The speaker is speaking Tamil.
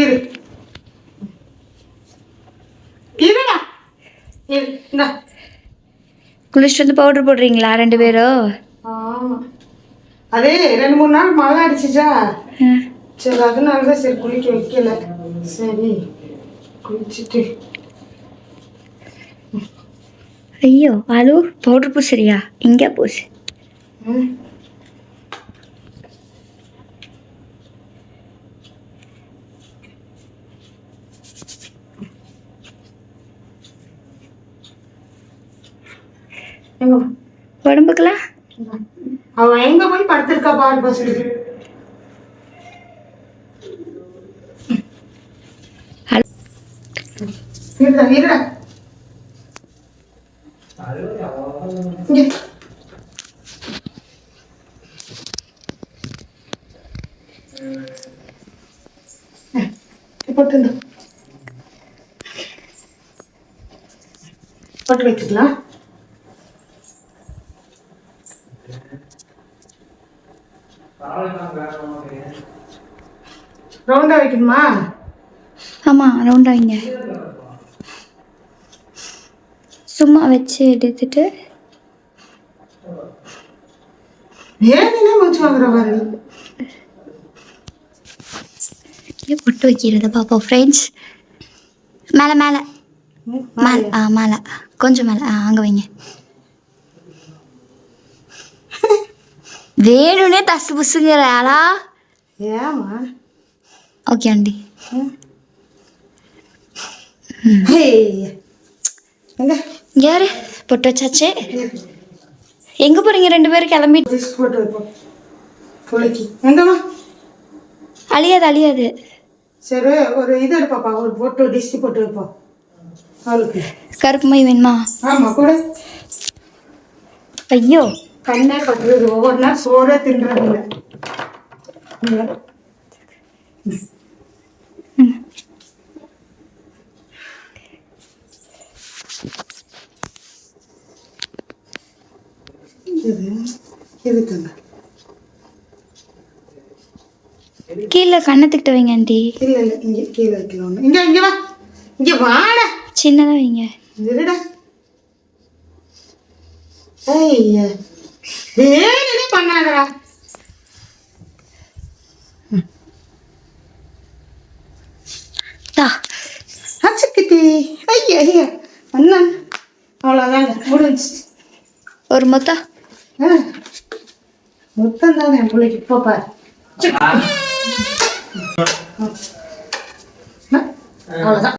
இரு. இருடா. இரு இந்தா. குளிச்சுட்டு வந்து பவுடர் போடுறீங்களா ரெண்டு பேரும் அதே ரெண்டு மூணு நாள் மழை அடிச்சுச்சா. சரி அதனால தான் சரி குளிக்க வைக்கல. சரி குளிச்சுட்டு. ஐயோ அலு பவுடர் பூசுறியா? எங்கே பூசு. உடம்புக்குலாம்? அவ எங்க போய் படுத்திருக்கா பாரு இந்த. போட்டு வச்சுக்கலாம். ரவுண்டா வைக்கணுமா? ஆமாம் ரவுண்டாக வைங்க. சும்மா வச்சு எடுத்துட்டு. ஏன்னு மூச்சு வாங்குற பொட்டு வைக்கிறத பார்ப்போம் ஃப்ரெண்ட்ஸ் மேலே மேலே. மேலே ஆ மேலே. கொஞ்சம் மேலே ஆ அங்கே வைங்க. வேணும்னே தசு புசுங்கிற ஆளா ஏம்மா ஓகே ஆண்டி யாரு பொட்டு வச்சாச்சு. எங்கே போகிறீங்க ரெண்டு பேரும் கிளம்பி அழியாது அழியாது சரி ஒரு இது எடுப்பாப்பா ஒரு போட்டு டிஸ்க் போட்டு வைப்போம் அவளுக்கு கருப்பு மை வேணுமா ஆமா கூட ஐயோ கண்ணே பட்டுறது ஒவ்வொரு நாள் சோறே தின்றது இல்லை கீழே கண்ணத்துக்கிட்ட வைங்க ஆண்டி. இல்ல இல்ல இங்க கீழே வைக்கலாம். இங்க இங்க வா. இங்க வாடா. சின்னதாக வைங்க. இருடா. ஐயா பண்ணாதடா? தா. அச்சுக்கிட்டி ஐயா ஐயா. அண்ணன். அவ்வளோதாங்க முடிஞ்சு ஒரு மொத்தம் மொத்தம் தானே என் பிள்ளைக்கு இப்போ பாரு. அவ்வளோதான்